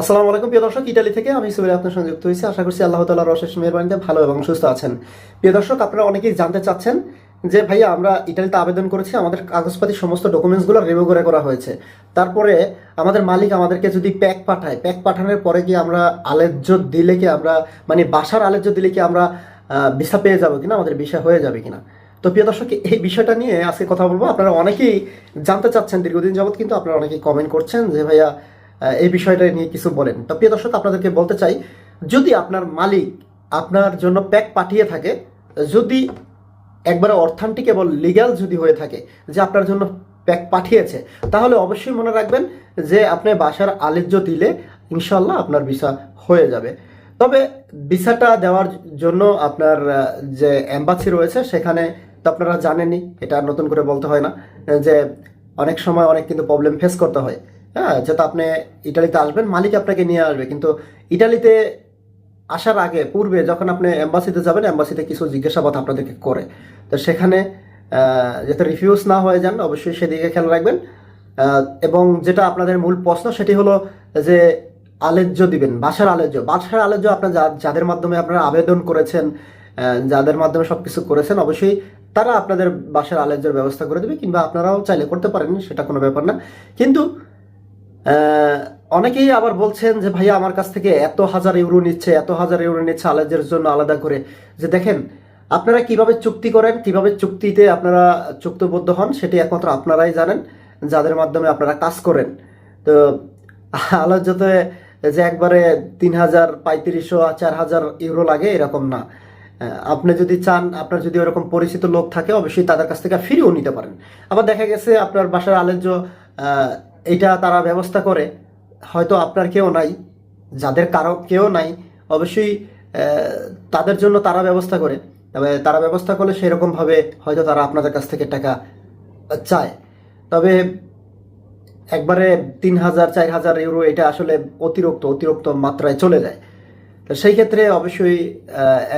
আসসালামু আলাইকুম, প্রিয় দর্শক। ইটালি থেকে আমি সুবির আপনার সঙ্গে যুক্ত হয়েছি। আশা করছি আল্লাহ তালার অশেষ মেহরবানিতে ভালো এবং সুস্থ আছেন। প্রিয় দর্শক, আপনারা অনেকেই জানতে চাচ্ছেন যে, ভাইয়া, আমরা ইটালিতে আবেদন করেছি। আমাদের কাগজপাতি সমস্ত ডকুমেন্টসগুলো রিভিউ করে করা হয়েছে। তারপরে আমাদের মালিক আমাদেরকে যদি প্যাক পাঠায়, প্যাক পাঠানোর পরে কি আমরা আলেজ্য দিলে কি আমরা মানে বাসার আলেজ্য দিলে কি আমরা ভিসা পেয়ে যাব কিনা? আমাদের ভিসা হয়ে যাবে কিনা? তো প্রিয় দর্শক, এই বিষয়টা নিয়ে আজকে কথা বলব। আপনারা অনেকেই জানতে চাচ্ছেন দীর্ঘদিন যাবত কিন্তু আপনারা অনেকেই কমেন্ট করছেন যে, ভাইয়া এই বিষয়টা নিয়ে কিছু বলেন। তো প্রিয় দর্শক, আপনাদেরকে বলতে চাই, যদি আপনার মালিক আপনার জন্য প্যাক পাঠিয়ে থাকে, যদি একবারে অর্থান্তিক এবং লিগ্যাল যদি হয়ে থাকে যে আপনার জন্য প্যাক পাঠিয়েছে, তাহলে অবশ্যই মনে রাখবেন যে আপনি বাসার আলেজ্য দিলে ইনশাল্লাহ আপনার ভিসা হয়ে যাবে। তবে ভিসাটা দেওয়ার জন্য আপনার যে অ্যাম্বাসি রয়েছে, সেখানে তো আপনারা জানেনই, এটা নতুন করে বলতে হয় না, যে অনেক সময় অনেক কিন্তু প্রবলেম ফেস করতে হয়। হ্যাঁ যাতে আপনি ইটালিতে আসবেন, মালিক আপনাকে নিয়ে আসবে। কিন্তু ইটালিতে আসার আগে, পূর্বে যখন আপনি এম্বাসিতে যাবেন, এম্বাসিতে কিছু জিজ্ঞাসাবাদ আপনাদেরকে করে। তো সেখানে যাতে রিফিউজ না হয়ে যান, অবশ্যই সেদিকে খেয়াল রাখবেন। এবং যেটা আপনাদের মূল প্রশ্ন, সেটি হলো যে আলেজ্য দিবেন, বাসার আলেজ্য। বাসার আলেজ্য আপনার যাদের মাধ্যমে আপনারা আবেদন করেছেন যাদের মাধ্যমে সব কিছু করেছেন, অবশ্যই তারা আপনাদের বাসার আলেজ্যের ব্যবস্থা করে দেবে, কিংবা আপনারাও চাইলে করতে পারেন, সেটা কোনো ব্যাপার না। কিন্তু অনেকেই আবার বলছেন যে ভাইয়া আমার কাছ থেকে এত হাজার ইউরো নিচ্ছে এত হাজার ইউরো নিচ্ছে আলাজের জন্য আলাদা করে। যে দেখেন আপনারা কীভাবে চুক্তি করেন কীভাবে চুক্তিতে আপনারা চুক্তিবদ্ধ হন সেটি একমাত্র আপনারাই জানেন যাদের মাধ্যমে আপনারা কাজ করেন। তো আলাজ্যতে যে একবারে তিন হাজার পঁয়ত্রিশশো চার হাজার ইউরো লাগে এরকম না। আপনি যদি চান আপনার যদি ওরকম পরিচিত লোক থাকে অবশ্যই তাদের কাছ থেকে ফিরেও নিতে পারেন। আবার দেখা গেছে আপনার বাসার আলেজ্য আহ, এটা তারা ব্যবস্থা করে, হয়তো আপনার কেউ নাই, যাদের কারও কেউ নাই, অবশ্যই তাদের জন্য তারা ব্যবস্থা করে। তবে তারা ব্যবস্থা করলে সেরকমভাবে হয়তো তারা আপনাদের কাছ থেকে টাকা চায়। তবে একবারে তিন হাজার, চার হাজার ইউরো এটা আসলে অতিরিক্ত অতিরিক্ত মাত্রায় চলে যায়। তো সেই ক্ষেত্রে অবশ্যই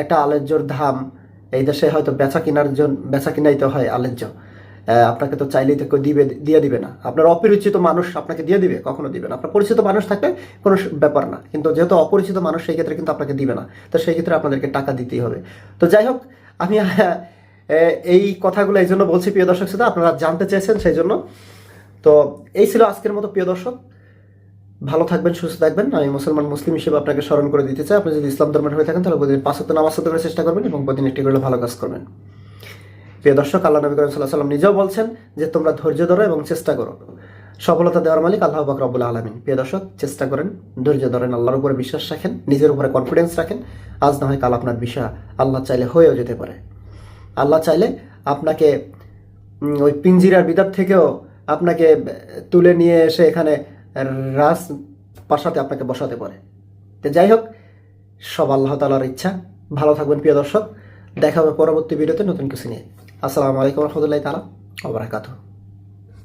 একটা আলেজ্যর ধাম এই দেশে হয়তো বেচা কেনার জন্য বেচা কিনাইতে হয় আলেজ্য আপনাকে তো চাইলেই তো দিবে, দিয়ে দিবে না। আপনার অপরিচিত মানুষ আপনাকে দিয়ে দিবে, কখনো দিবে না। আপনার পরিচিত মানুষ থাকলে কোনো ব্যাপার না। কিন্তু যেহেতু অপরিচিত মানুষ, সেই ক্ষেত্রে কিন্তু আপনাকে দিবে না। তো সেই ক্ষেত্রে আপনাদেরকে টাকা দিতেই হবে। তো যাই হোক, আমি এই কথাগুলো এই জন্য বলছি প্রিয় দর্শক শ্রোতা, আপনারা জানতে চেয়েছেন সেই জন্য। তো এই ছিল আজকের মতো প্রিয় দর্শক। ভালো থাকবেন, সুস্থ থাকবেন। আমি মুসলমান, মুসলিম হিসেবে আপনাকে স্মরণ করে দিতে চাই। আপনি যদি ইসলাম ধর্মের হয়ে থাকেন, তাহলে প্রতিদিন পাঁচ সপ্তাহ নামাজ করার চেষ্টা করবেন এবং প্রতিদিন একটি করে ভালো কাজ করবেন। প্রিয় দর্শক, আল্লাহ নবী করিম সাল্লাহ সাল্লাম নিজেও বলছেন যে তোমরা ধৈর্য ধরো এবং চেষ্টা করো। সফলতা দেওয়ার মালিক আল্লাহ বাক রব্বুল আলমিন। প্রিয় দর্শক, চেষ্টা করেন, ধৈর্য ধরেন, আল্লাহর উপরে বিশ্বাস রাখেন, নিজের উপরে কনফিডেন্স রাখেন। আজ না হয় কাল আপনার বিষয় আল্লাহ চাইলে হয়েও যেতে পারে। আল্লাহ চাইলে আপনাকে ওই পিঞ্জিরার বিদার থেকেও আপনাকে তুলে নিয়ে এসে এখানে রাজ পাশাতে আপনাকে বসাতে পারে। তো যাই হোক, সব আল্লাহ তালার ইচ্ছা। ভালো থাকবেন প্রিয় দর্শক। দেখা হবে পরবর্তী ভিডিওতে নতুন কিছু নিয়ে। আসসালামু আলাইকুম রহমতুল্লাহ তালা অবরাকাতু